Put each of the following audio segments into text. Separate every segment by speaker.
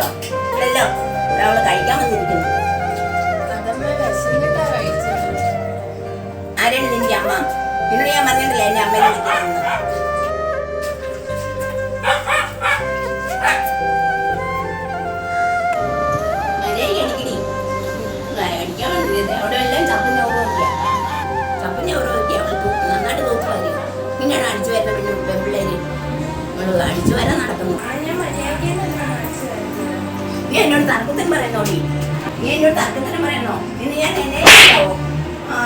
Speaker 1: കഴിച്ചോ ഇല്ലല്ലോ അവൾ കഴിക്കാൻ വന്നിരിക്കുന്നു. ആരാണ് നിന്റെ അമ്മ? എന്നോട് ഞാൻ പറഞ്ഞിട്ടില്ല എന്റെ അമ്മയെ വിളിക്കാനെന്ന് അവിടെ എല്ലാം ചപ്പും ചവറോക്കിയ ചപ്പും ചവറോക്കിയ അവൾക്ക് നന്നായിട്ട് നോക്കുമായിരിക്കും പിന്നെയാണ് അടിച്ചു വരുന്ന പെണ്ണു പെൺപിള്ളേര് അവൾ അടിച്ചു വരാൻ നടക്കുന്നു നീ എന്നോട് തർക്കത്തിന് പറയുന്നോടി നീ എന്നോട് തർക്കത്തിന് പറയണോ? ഇന്ന് ഞാൻ എന്നെ ആ.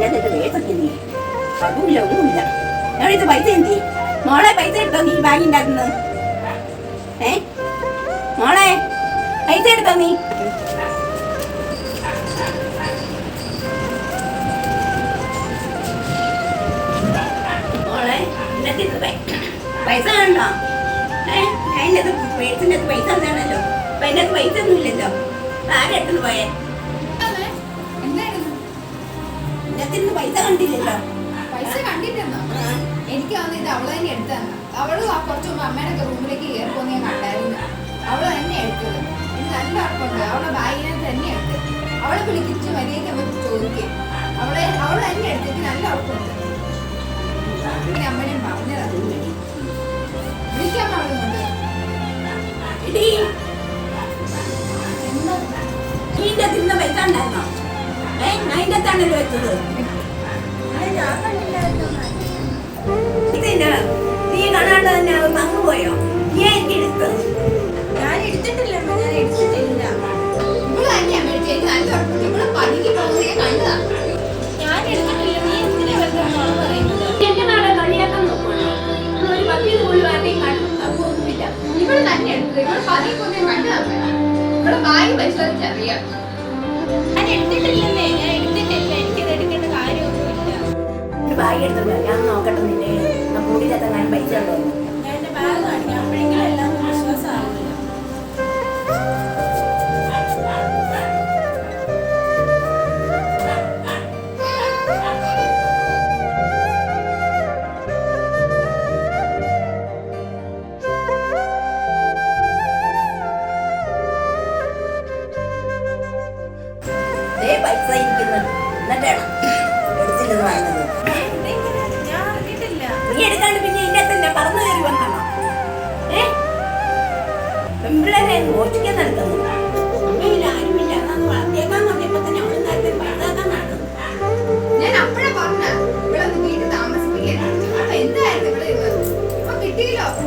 Speaker 1: വേട്ടൊക്കെ നീ അതുമില്ല ഒന്നുമില്ല ഇത് പൈസ എന്തി മോളെ പൈസ എടുത്തോ നീ ബാഗ് ഉണ്ടാക്കുന്നത് ഏ? മോളെ പൈസ എടുത്തോ നീ മോളെ പൈസ കണ്ടോ? അതിന്റെ അകത്ത് പേഴ്സിന്റെ അകത്ത് പൈസ എന്താണല്ലോ അപ്പൊ അതിന്റെ അകത്ത് പൈസ ഒന്നുമില്ലല്ലോ. ആരെടുത്തു പോയേ? ഇതിന്റെ പൈസ കണ്ടില്ലല്ലോ.
Speaker 2: പൈസ കണ്ടിട്ടെന്നോ എനിക്ക് വന്ന് ഇത് അവൾ തന്നെ എടുത്തു തന്നെ. അവൾ ആ കുറച്ച് മുമ്പ് അമ്മയുടെ റൂമിലേക്ക് കയറിപ്പോ ഞാൻ കണ്ടായിരുന്നു. അവൾ തന്നെ എടുത്തത് എനിക്ക് നല്ല ഉറപ്പുണ്ട്. അവളുടെ ബാഗിനകത്ത് തന്നെ എടുത്തു അവളെ വിളിക്കിച്ച് മര്യാദയ്ക്ക് നമുക്ക് ചോദിക്കും. അവളെ അവൾ തന്നെ എടുത്ത് നല്ല ഉറപ്പുണ്ട്. പിന്നെ അമ്മനെയും പറഞ്ഞതാ. വിളിക്കാൻ പറഞ്ഞുകൊണ്ട് കൊണ്ട്?
Speaker 1: എടീ, തിന്ന പൈസ ഉണ്ടായിരുന്നോ? ഏ അതിന്റെ അകത്താണല്ലോ വെച്ചത് നീ കാണാണ്ട് തന്നെ അത് മങ്ങുപോയോ നീ എനിക്ക് എടുത്തത്
Speaker 3: ഞാൻ എടുത്തിട്ടില്ല ഞാൻ എടുത്തിട്ടില്ല.
Speaker 2: ഞാൻ
Speaker 3: എടുത്തിട്ടില്ല. നീ എന്തിനാ വെറുതെ പറയുന്നത്?
Speaker 1: എന്റെ നാളെ കളിയാക്കാൻ നോക്കുവാണോ. ഒരു പത്തിയത് പോലും ആരുടെയും കണ്ണും തപ്പുമൊന്നുമില്ല
Speaker 2: ഇവൾ തന്നെ പതുങ്ങി പോകുന്നത് ഞാൻ കണ്ടതാ അമ്മ. ഇവളെ ബാഗ് പരിശോധിച്ചറിയാം
Speaker 3: ഞാൻ എടുത്തിട്ടില്ലെന്നേ. ഞാൻ
Speaker 1: ബാഗ് ഞാൻ നോക്കട്ടെ നിന്റെ കൂടിയിലത്തെ ഞാൻ പൈസ ഉണ്ടോ?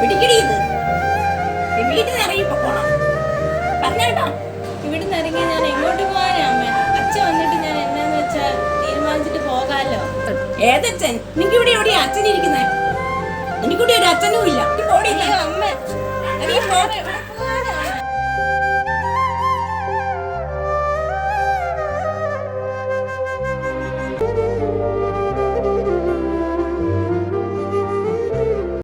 Speaker 1: പിടിക്കടി ഇത് വീട്ടിൽ നിന്ന് ഇറങ്ങി പോണം? പറഞ്ഞേട്ടോ.
Speaker 3: ഇവിടുന്ന് ഇറങ്ങി ഞാൻ എങ്ങോട്ട് പോകാനാ? അമ്മ അച്ഛൻ വന്നിട്ട് ഞാൻ എന്നാന്ന് വെച്ചാ തീരുമാനിച്ചിട്ട് പോകാലോ.
Speaker 1: ഏതച്ഛൻ? നിനക്ക് ഇവിടെ എവിടെയാ അച്ഛൻ ഇരിക്കുന്നത് എനിക്കൂടി ഒരു അച്ഛനും ഇല്ല.
Speaker 3: അമ്മ